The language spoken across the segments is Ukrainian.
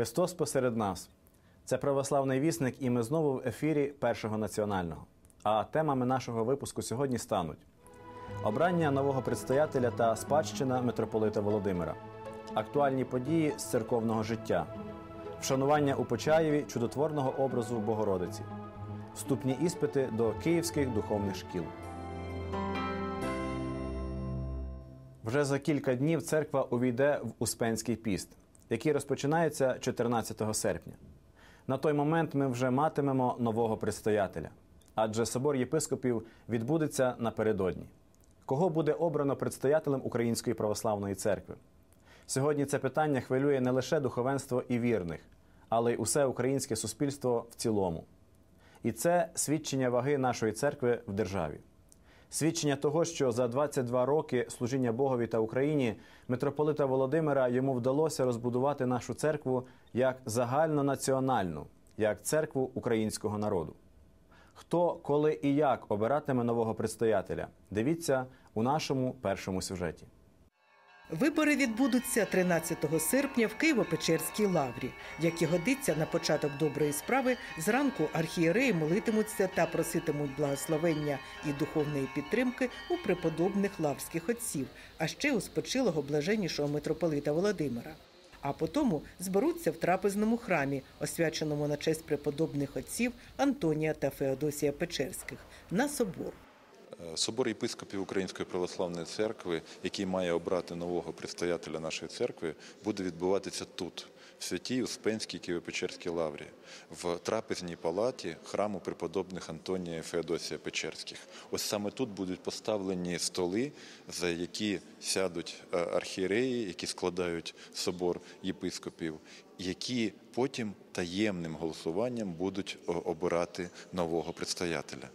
Христос посеред нас. Це православний вісник, і ми знову в ефірі Першого національного. А темами нашого випуску сьогодні стануть обрання нового предстоятеля та спадщина митрополита Володимира, актуальні події з церковного життя, вшанування у Почаєві чудотворного образу Богородиці, вступні іспити до київських духовних шкіл. Вже за кілька днів церква увійде в Успенський піст, який розпочинається 14 серпня. На той момент ми вже матимемо нового предстоятеля, адже собор єпископів відбудеться напередодні. Кого буде обрано предстоятелем Української православної церкви? Сьогодні це питання хвилює не лише духовенство і вірних, але й усе українське суспільство в цілому. І це свідчення ваги нашої церкви в державі. Свідчення того, що за 22 роки служіння Богові та Україні митрополита Володимира йому вдалося розбудувати нашу церкву як загальнонаціональну, як церкву українського народу. Хто, коли і як обиратиме нового предстоятеля? Дивіться у нашому першому сюжеті. Вибори відбудуться 13 серпня в Києво-Печерській лаврі. Як і годиться на початок доброї справи, зранку архієреї молитимуться та проситимуть благословення і духовної підтримки у преподобних лавських отців, а ще у спочилого блаженнішого митрополита Володимира. А потому зберуться в трапезному храмі, освяченому на честь преподобних отців Антонія та Феодосія Печерських, на собор. Собор єпископів Української православної церкви, який має обрати нового предстоятеля нашої церкви, буде відбуватися тут, в святій Успенській Києво-Печерській лаврі, в трапезній палаті храму преподобних Антонія і Феодосія Печерських. Ось саме тут будуть поставлені столи, за які сядуть е, архієреї, які складають собор єпископів, які потім таємним голосуванням будуть обирати нового предстоятеля.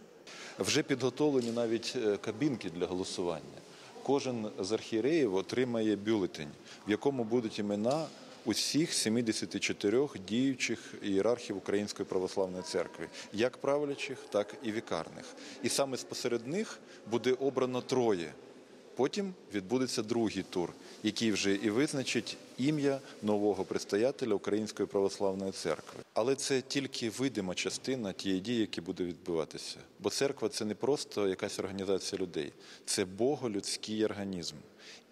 Вже підготовлені навіть е, кабінки для голосування. Кожен з архієреїв отримає бюлетень, в якому будуть імена усіх 74 діючих ієрархів Української православної церкви, як правлячих, так і вікарних. І саме з посеред них буде обрано троє. Потім відбудеться другий тур, який вже і визначить ім'я нового предстоятеля Української православної церкви. Але це тільки видима частина тієї дії, які буде відбуватися. Бо церква це не просто якась організація людей, це боголюдський організм.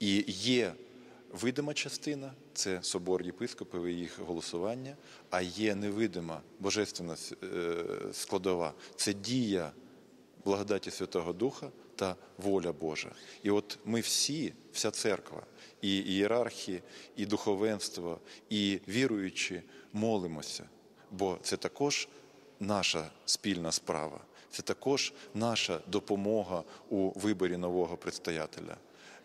І є видима частина це собор єпископів і їх голосування, а є невидима божественна складова це дія благодаті Святого Духа та воля Божа. І от ми всі, вся церква, і ієрархії, і духовенство, і віруючі молимося, бо це також наша спільна справа, це також наша допомога у виборі нового предстоятеля.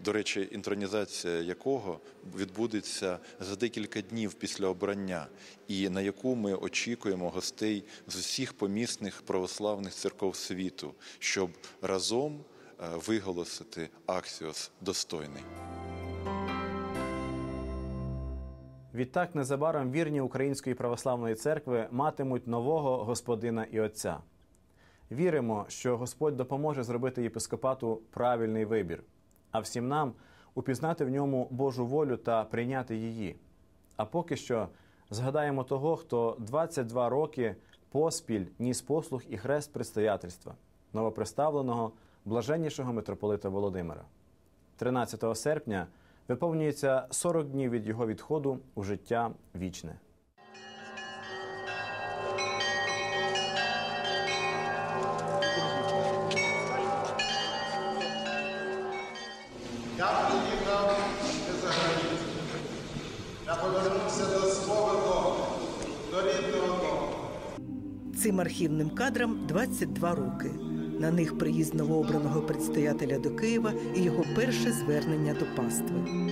До речі, інтронізація якого відбудеться за декілька днів після обрання, і на яку ми очікуємо гостей з усіх помісних православних церков світу, щоб разом виголосити Аксіос достойний. Відтак незабаром вірні Української православної церкви матимуть нового господина і отця. Віримо, що Господь допоможе зробити єпископату правильний вибір, а всім нам упізнати в ньому Божу волю та прийняти її. А поки що згадаємо того, хто 22 роки поспіль ніс послуг і хрест предстоятельства, новоприставленого блаженнішого митрополита Володимира. 13 серпня виповнюється 40 днів від його відходу у життя вічне. Я приїхав за границю. Я повернувся до свого дому, до рідного дому. Цим архівним кадрам 22 роки. На них приїзд новообраного предстоятеля до Києва і його перше звернення до пастви.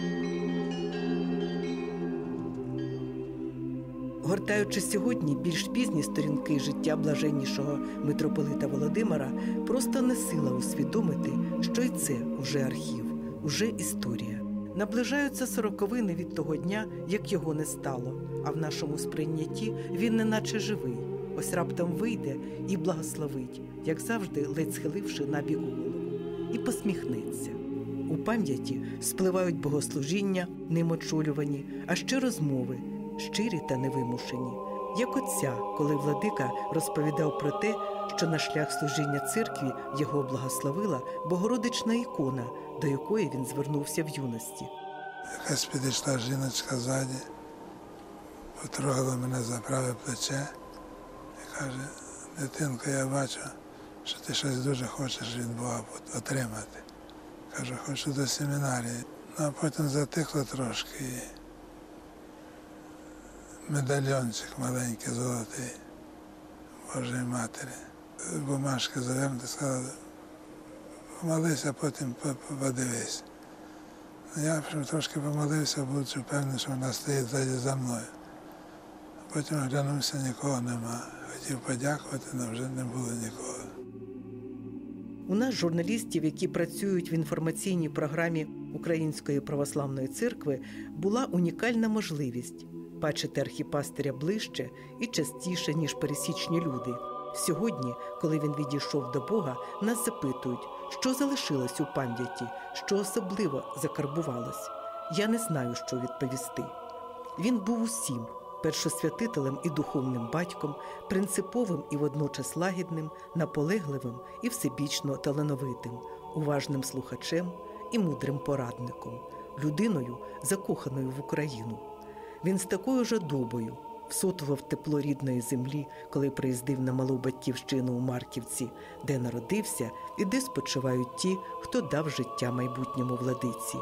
Гортаючи сьогодні більш пізні сторінки життя блаженнішого митрополита Володимира, просто не сила усвідомити, що й це уже архів, уже історія. Наближаються сороковини від того дня, як його не стало. А в нашому сприйнятті він неначе живий. Ось раптом вийде і благословить, як завжди, ледь схиливши набік голову, і посміхнеться. У пам'яті спливають богослужіння, ним очолювані, а ще розмови, щирі та невимушені, як отця, коли владика розповідав про те, що на шлях служіння церкві його благословила богородична ікона, до якої він звернувся в юності. Якась підійшла жіночка ззаді, потрогала мене за праве плече і каже, дитинко, я бачу, що ти щось дуже хочеш від Бога отримати. Кажу, хочу до семінарії. Ну, а потім затихло трошки медальйончик маленький, золотий Божої Матері. Бумажки завернути, сказали, помолися, потім по- по- подивись. Я трошки помолився, будучи впевнений, що вона стоїть за мною. Потім оглянувся, нікого нема. Хотів подякувати, але вже не було нікого. У нас, журналістів, які працюють в інформаційній програмі Української православної церкви, була унікальна можливість бачити архіпастиря ближче і частіше, ніж пересічні люди. Сьогодні, коли він відійшов до Бога, нас запитують, що залишилось у пам'яті, що особливо закарбувалось. Я не знаю, що відповісти. Він був усім першосвятителем і духовним батьком, принциповим і водночас лагідним, наполегливим і всебічно талановитим, уважним слухачем і мудрим порадником, людиною, закоханою в Україну. Він з такою жадобою всотував тепло рідної землі, коли приїздив на малу батьківщину у Марківці, де народився і де спочивають ті, хто дав життя майбутньому владиці.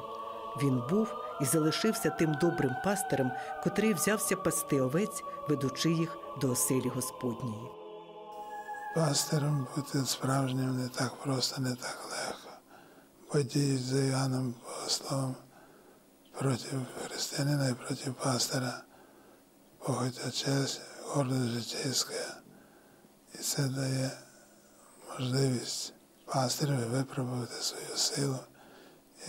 Він був і залишився тим добрим пастирем, котрий взявся пасти овець, ведучи їх до оселі Господньої. Пастиром бути справжнім не так просто, не так легко. Подіють за Іоанном Богословом проти християнина і проти пастора. Похотя честь, гордость житейська. І це дає можливість пастиреві випробувати свою силу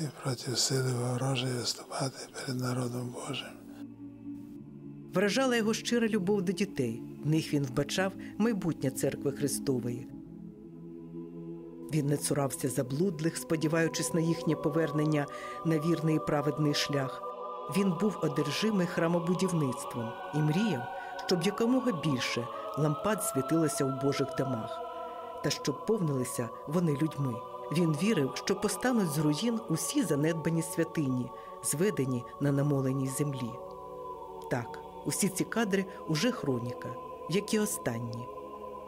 і проти сили ворожої виступати перед народом Божим. Вражала його щира любов до дітей. В них він вбачав майбутнє церкви Христової. Він не цурався заблудлих, сподіваючись на їхнє повернення на вірний і праведний шлях. Він був одержимий храмобудівництвом і мріяв, щоб якомога більше лампад світилося у Божих домах, та щоб повнилися вони людьми. Він вірив, що постануть з руїн усі занедбані святині, зведені на намоленій землі. Так, усі ці кадри уже хроніка, як і останні.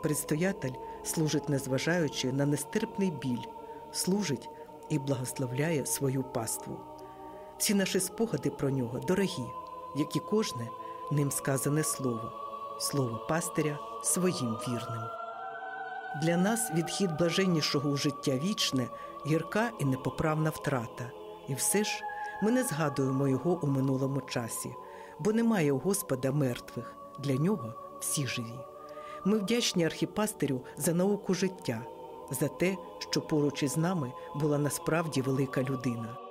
Предстоятель служить, незважаючи на нестерпний біль, служить і благословляє свою паству. Всі наші спогади про нього дорогі, як і кожне ним сказане слово, слово пастиря своїм вірним. Для нас відхід блаженнішого у життя вічне, гірка і непоправна втрата. І все ж ми не згадуємо його у минулому часі, бо немає у Господа мертвих, для нього всі живі. Ми вдячні архіпастирю за науку життя, за те, що поруч із нами була насправді велика людина.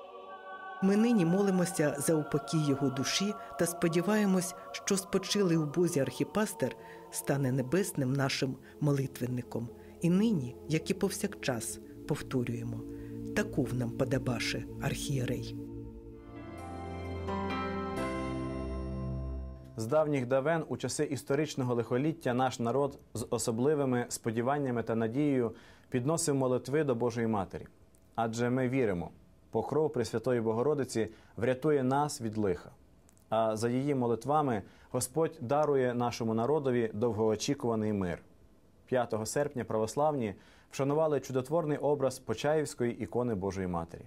Ми нині молимося за упокій його душі та сподіваємось, що спочилий у Бозі архіпастер стане небесним нашим молитвенником. І нині, як і повсякчас, повторюємо таков нам подобаше архієрей. З давніх давен у часи історичного лихоліття наш народ з особливими сподіваннями та надією підносив молитви до Божої Матері. Адже ми віримо, покров Пресвятої Богородиці врятує нас від лиха. А за її молитвами Господь дарує нашому народові довгоочікуваний мир. 5 серпня православні вшанували чудотворний образ Почаївської ікони Божої Матері.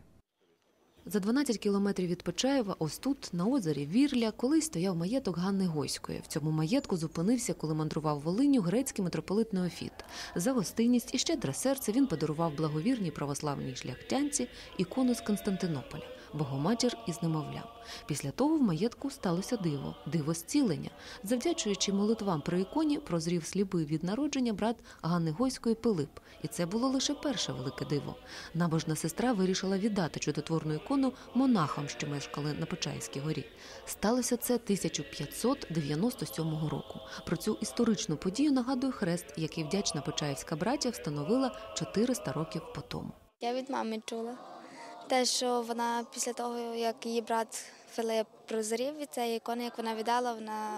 За 12 кілометрів від Почаєва, ось тут, на озері Вірля, колись стояв маєток Ганни Гойської. В цьому маєтку зупинився, коли мандрував Волиню грецький митрополит Неофіт. За гостинність і щедре серце він подарував благовірній православній шляхтянці ікону з Константинополя. Богоматір із немовлям. Після того в маєтку сталося диво, диво зцілення. Завдячуючи молитвам при іконі, прозрів сліпий від народження брат Ганни Гойської Пилип. І це було лише перше велике диво. Набожна сестра вирішила віддати чудотворну ікону монахам, що мешкали на Почаївській горі. Сталося це 1597 року. Про цю історичну подію нагадує хрест, який вдячна Почаївська браття встановила 400 років по тому. Я від мами чула. Те, що вона після того, як її брат Филип прозрів від цієї ікони, як вона віддала, вона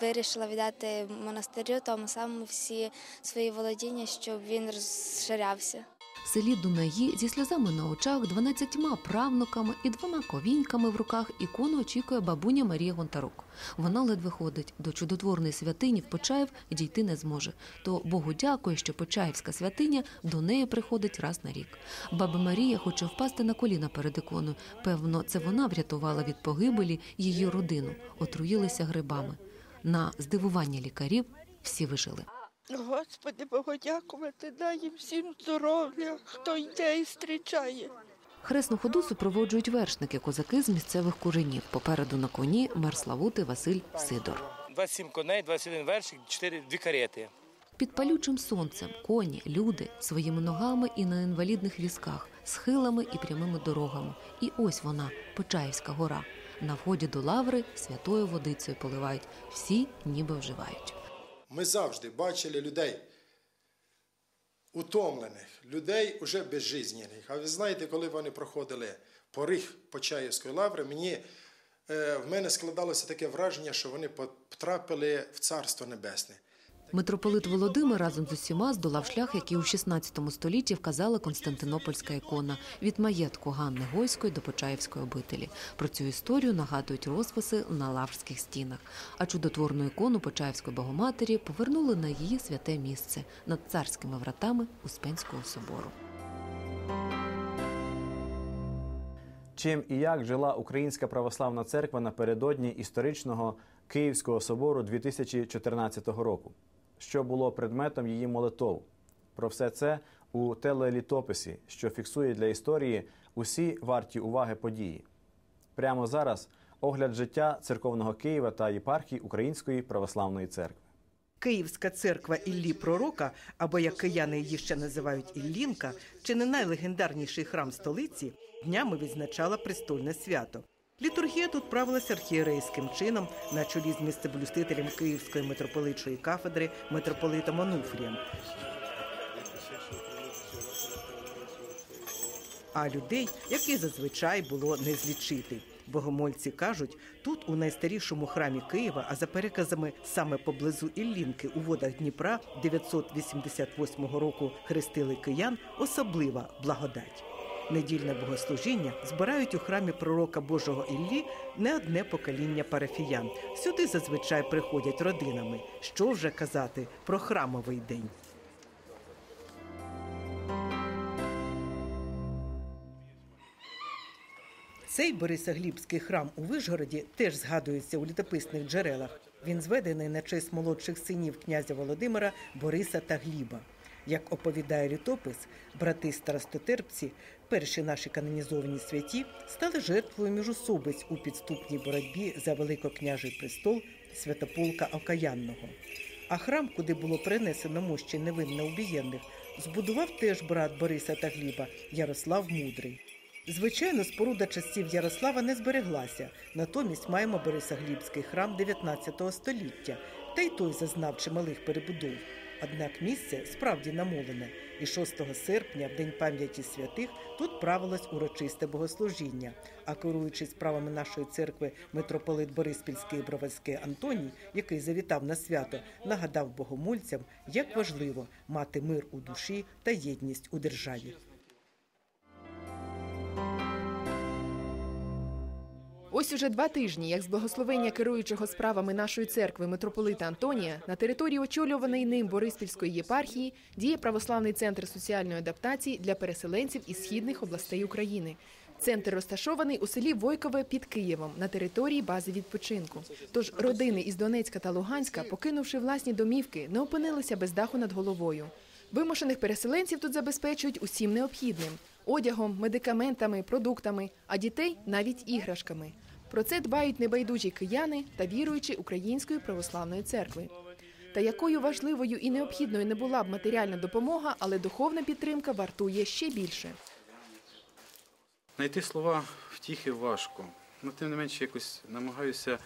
вирішила віддати монастирю тому самому всі свої володіння, щоб він розширявся. Селі Дунаї зі сльозами на очах, дванадцятьма правнуками і двома ковіньками в руках ікону очікує бабуня Марія Гонтарук. Вона ледве ходить до чудотворної святині в Почаїв дійти не зможе. То Богу дякує, що Почаївська святиня до неї приходить раз на рік. Баба Марія хоче впасти на коліна перед іконою. Певно, це вона врятувала від погибелі її родину, отруїлися грибами. На здивування лікарів всі вижили. Господи, Богу дякувати, дай їм всім здоров'я, хто йде і зустрічає. Хресну ходу супроводжують вершники, козаки з місцевих куренів. Попереду на коні мер Славути Василь Сидор. 27 коней, 21 вершик, 4, дві карети. Під палючим сонцем коні, люди своїми ногами і на інвалідних візках, схилами і прямими дорогами. І ось вона, Почаївська гора. На вході до лаври святою водицею поливають. Всі ніби вживають. Ми завжди бачили людей утомлених, людей уже безжизнених. А ви знаєте, коли вони проходили поріг Почаївської лаври, мені, е, в мене складалося таке враження, що вони потрапили в Царство Небесне. Митрополит Володимир разом з усіма здолав шлях, який у 16 столітті вказала Константинопольська ікона від маєтку Ганни Гойської до Почаївської обителі. Про цю історію нагадують розписи на лаврських стінах. А чудотворну ікону Почаївської Богоматері повернули на її святе місце над царськими вратами Успенського собору. Чим і як жила Українська православна церква напередодні історичного Київського собору 2014 року, що було предметом її молитов. Про все це у телелітописі, що фіксує для історії усі варті уваги події. Прямо зараз огляд життя церковного Києва та єпархії Української православної церкви. Київська церква Іллі Пророка, або як кияни її ще називають Іллінка, чи не найлегендарніший храм столиці, днями відзначала престольне свято. Літургія тут правилася архієрейським чином на чолі з місцеблюстителем Київської митрополитчої кафедри митрополитом Онуфрієм. А людей, як і зазвичай, було не злічити. Богомольці кажуть, тут у найстарішому храмі Києва, а за переказами саме поблизу Іллінки у водах Дніпра 988 року хрестили киян особлива благодать. Недільне богослужіння збирають у храмі пророка Божого Іллі не одне покоління парафіян. Сюди зазвичай приходять родинами. Що вже казати про храмовий день. Цей Борисоглібський храм у Вишгороді теж згадується у літописних джерелах. Він зведений на честь молодших синів князя Володимира Бориса та Гліба. Як оповідає літопис, брати старостотерпці, перші наші канонізовані святі, стали жертвою міжусобиць у підступній боротьбі за великокняжий престол Святополка Окаянного. А храм, куди було принесено мощі невинно убієнних, збудував теж брат Бориса та Гліба Ярослав Мудрий. Звичайно, споруда часів Ярослава не збереглася. Натомість маємо Борисоглібський храм 19 століття, та й той зазнав чималих перебудов. Однак місце справді намолене, і 6 серпня, в день пам'яті святих, тут правилось урочисте богослужіння. А керуючись справами нашої церкви митрополит Бориспільський і Броварський Антоній, який завітав на свято, нагадав богомольцям, як важливо мати мир у душі та єдність у державі. Ось уже два тижні, як з благословення керуючого справами нашої церкви митрополита Антонія на території очолюваної ним Бориспільської єпархії діє православний центр соціальної адаптації для переселенців із східних областей України. Центр розташований у селі Войкове під Києвом на території бази відпочинку. Тож родини із Донецька та Луганська, покинувши власні домівки, не опинилися без даху над головою. Вимушених переселенців тут забезпечують усім необхідним. одягом, медикаментами, продуктами, а дітей навіть іграшками. Про це дбають небайдужі кияни та віруючі Української православної церкви. Та якою важливою і необхідною не була б матеріальна допомога, але духовна підтримка вартує ще більше. Знайти слова втіхи важко. Ну, тим не менше, якось намагаюся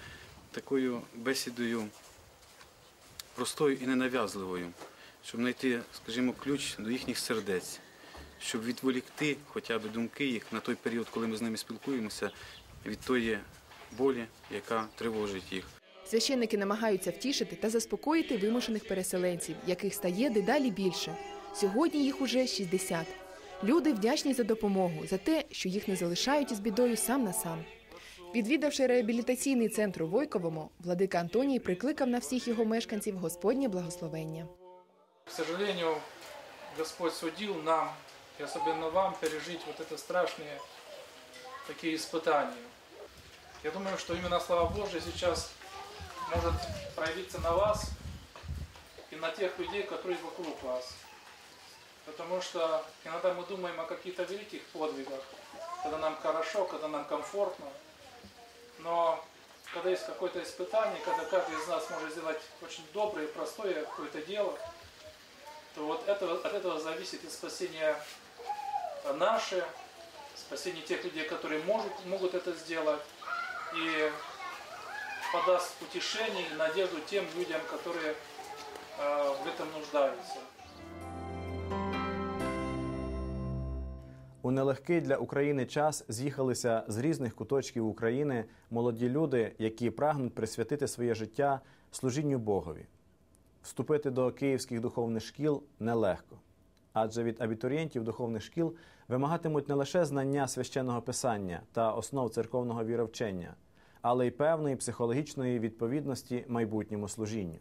такою бесідою простою і ненав'язливою, щоб знайти, скажімо, ключ до їхніх сердець, щоб відволікти хоча б думки їх на той період, коли ми з ними спілкуємося, від тої болі, яка тривожить їх. Священники намагаються втішити та заспокоїти вимушених переселенців, яких стає дедалі більше. Сьогодні їх уже 60. Люди вдячні за допомогу, за те, що їх не залишають із бідою сам на сам. Відвідавши реабілітаційний центр у Войковому, владика Антоній прикликав на всіх його мешканців Господнє благословення. К сожалению, Господь судил нам, и особенно вам, пережить вот это страшные такие испытания. Я думаю, что именно слава Божия сейчас может проявиться на вас и на тех людей, которые вокруг вас. Потому что иногда мы думаем о каких-то великих подвигах, когда нам хорошо, когда нам комфортно. Но когда есть какое-то испытание, когда каждый из нас может сделать очень доброе, простое какое-то дело, то вот это, от этого зависит и спасение наше, спасение тех людей, которые может, могут это сделать, и подаст утешение и надежду тем людям, которые э, в этом нуждаются. У нелегкий для України час з'їхалися з різних куточків України молоді люди, які прагнуть присвятити своє життя служінню Богові. Вступити до київських духовних шкіл нелегко, адже від абітурієнтів духовних шкіл вимагатимуть не лише знання священного писання та основ церковного віровчення, але й певної психологічної відповідності майбутньому служінню.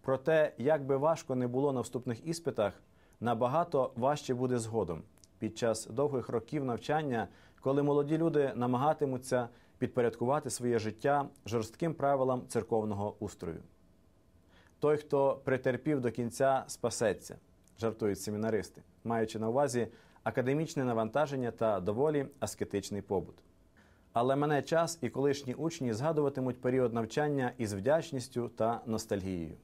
Проте, як би важко не було на вступних іспитах, набагато важче буде згодом під час довгих років навчання, коли молоді люди намагатимуться підпорядкувати своє життя жорстким правилам церковного устрою. Той, хто претерпів до кінця, спасеться, жартують семінаристи, маючи на увазі академічне навантаження та доволі аскетичний побут. Але мене час і колишні учні згадуватимуть період навчання із вдячністю та ностальгією.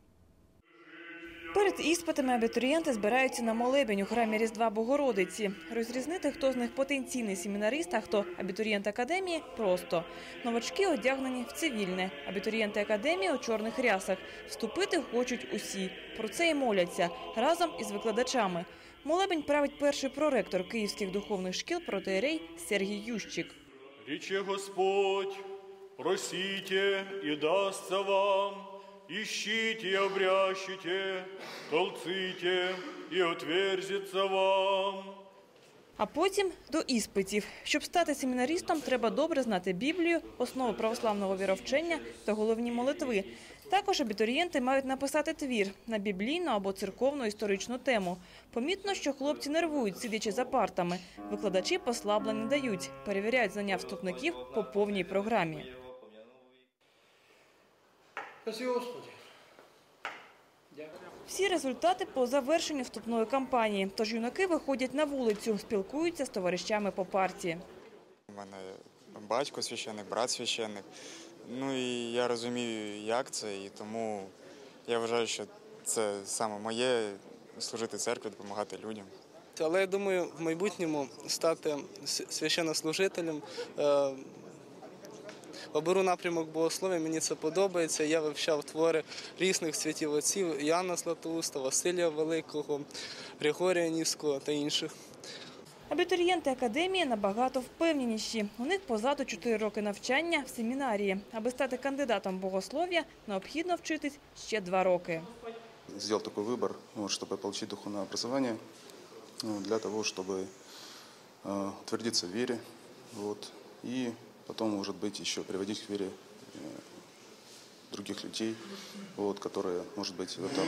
Перед іспитами абітурієнти збираються на молебень у храмі Різдва Богородиці. Розрізнити, хто з них потенційний семінарист, а хто абітурієнт академії, просто. Новачки одягнені в цивільне. Абітурієнти академії у чорних рясах. Вступити хочуть усі. Про це і моляться разом із викладачами. Молебень править перший проректор київських духовних шкіл протеєрей Сергій Ющик. Рече Господь, просите, и дастся вам, ищите и обрящите, толците, и отверзится вам. А потім до іспитів. Щоб стати семінаристом, треба добре знати Біблію, основи православного віровчення та головні молитви. Також абітурієнти мають написати твір на біблійну або церковну історичну тему. Помітно, що хлопці нервують, сидячи за партами. Викладачі послабла не дають, перевіряють знання вступників по повній програмі. Господи. Всі результати по завершенню вступної кампанії. Тож юнаки виходять на вулицю, спілкуються з товаришами по парті. У мене батько священник, брат священник. Ну і я розумію, як це, і тому я вважаю, що це саме моє служити церкві, допомагати людям. Але я думаю, в майбутньому стати священнослужителем. Е, Оберу напрямок богослов'я, мені це подобається. Я вивчав твори різних святів отців Яна Златоуста, Василія Великого, Григорія Нівського та інших. Абітурієнти академії набагато впевненіші. У них позаду 4 роки навчання в семінарії. Аби стати кандидатом богослов'я, необхідно вчитись ще 2 роки. сделал такой выбор, вот, чтобы получить духовное образование, ну, для того, чтобы э, утвердиться в вере, вот, и потом, может быть, еще приводить к вере э, других людей, вот, которые, может быть, в этом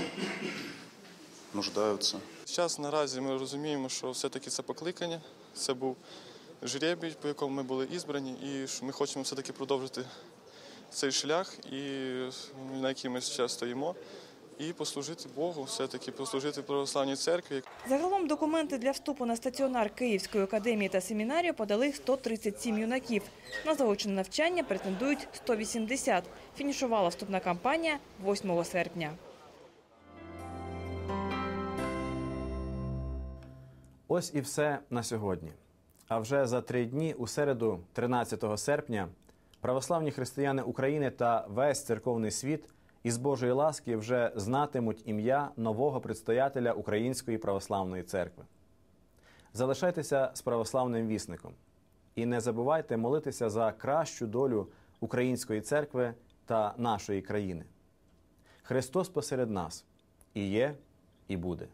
нуждаються. Зараз наразі ми розуміємо, що все-таки це покликання, це був жребій, по якому ми були ізбрані, і що ми хочемо все-таки продовжити цей шлях, і на який ми зараз стоїмо. і послужити Богу, все-таки послужити православній церкві. Загалом документи для вступу на стаціонар Київської академії та семінарію подали 137 юнаків. На заочне навчання претендують 180. Фінішувала вступна кампанія 8 серпня. Ось і все на сьогодні. А вже за три дні, у середу, 13 серпня, православні християни України та весь церковний світ із Божої ласки вже знатимуть ім'я нового предстоятеля Української православної церкви. Залишайтеся з православним вісником і не забувайте молитися за кращу долю української церкви та нашої країни. Христос посеред нас і є, і буде.